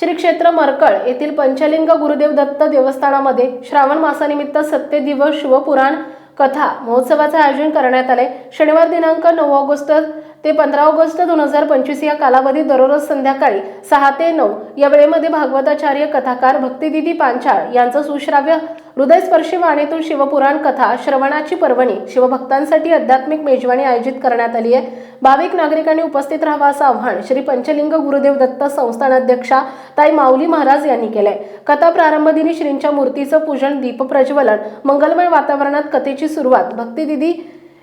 श्री क्षेत्र मरकळ येथील पंचलिंग गुरुदेव दत्त देवस्थानामध्ये श्रावण मासानिमित्त सत्य दिवस शिवपुराण कथा महोत्सवाचे आयोजन करण्यात आले. शनिवार दिनांक नऊ ऑगस्ट ते पंधरा ऑगस्ट दोन हजार पंचवीस या कालावधीत दररोज संध्याकाळी सहा ते नऊ या वेळेमध्ये भागवताचार्य कथाकार भक्तिदिदी पांचाळ यांचं सुश्राव्य हृदयस्पर्शी वाणीतून शिवपुराण कथा श्रवणाची पर्वणी शिवभक्तांसाठी आध्यात्मिक मेजवानी आयोजित करण्यात आली आहे. भाविक नागरिकांनी उपस्थित राहावं असं आव्हान श्री पंचलिंग गुरुदेव दत्त संस्थान अध्यक्षा ताई माऊली महाराज यांनी केलंय. कथा प्रारंभ दिनी श्रींच्या मूर्तीचं पूजन दीपप्रज्वलन मंगलमय वातावरणात कथेची सुरुवात भक्तिदिदी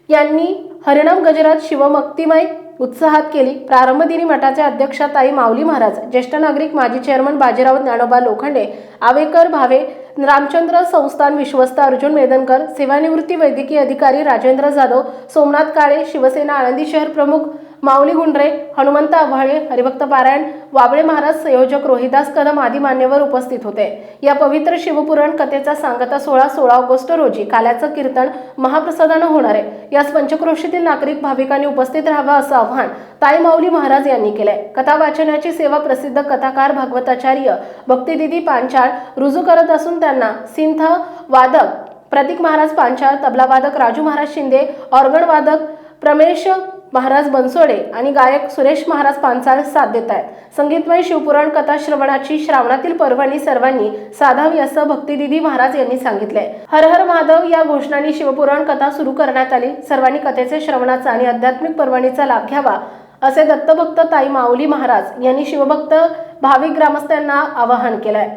यांनी हरिणाम गजरात शिवमक्तिमय उत्साहात केली. प्रारंभदिनी मठाचे अध्यक्ष ताई माऊली महाराज ज्येष्ठ नागरिक माजी चेअरमन बाजीराव ज्ञानोबा लोखंडे आवेकर भावे रामचंद्र संस्थान विश्वस्त अर्जुन मेदनकर सेवानिवृत्ती वैद्यकीय अधिकारी राजेंद्र जाधव सोमनाथ काळे शिवसेना आळंदी शहर प्रमुख माऊली गुंडरे हनुमंत आव्हाळे हरिभक्त पारायण वाबळे महाराज संयोजक रोहिदास कदम आदी मान्यवर उपस्थित होते. या पवित्र शिवपुराण कथेचा सांगता सोळा सोळा ऑगस्ट रोजी काल्याचं कीर्तन महाप्रसादानं होणार आहे. यास पंचक्रोशीतील नागरिक भाविकांनी उपस्थित राहावं असं आव्हान ताई माऊली महाराज यांनी केलंय. कथा वाचनाची सेवा प्रसिद्ध कथाकार भागवताचार्य भक्तिदिदी पांचाळ रुजू करत असून त्यांना सिंथ वादक प्रतीक महाराज पांचाळ तबलावादक राजू महाराज शिंदे ऑर्गन वादक प्रमेश महाराज बनसोडे आणि गायक सुरेश महाराज पांचाळ साथ देत आहेत. संगीतमय शिवपुराण कथा श्रवणाची श्रावणातील पर्वणी सर्वांनी साधावी असं भक्तिदिदी महाराज यांनी सांगितले. हर हर महादेव या घोषणांनी शिवपुराण कथा सुरू करण्यात आली. सर्वांनी कथेचे श्रवणाचा आणि आध्यात्मिक पर्वणीचा लाभ घ्यावा असे दत्तभक्त ताई माऊली महाराज यांनी शिवभक्त भाविक ग्रामस्थांना आवाहन केलंय.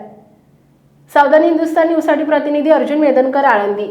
सावधान हिंदुस्तान न्यूजसाठी प्रतिनिधी अर्जुन मेदनकर आळंदी.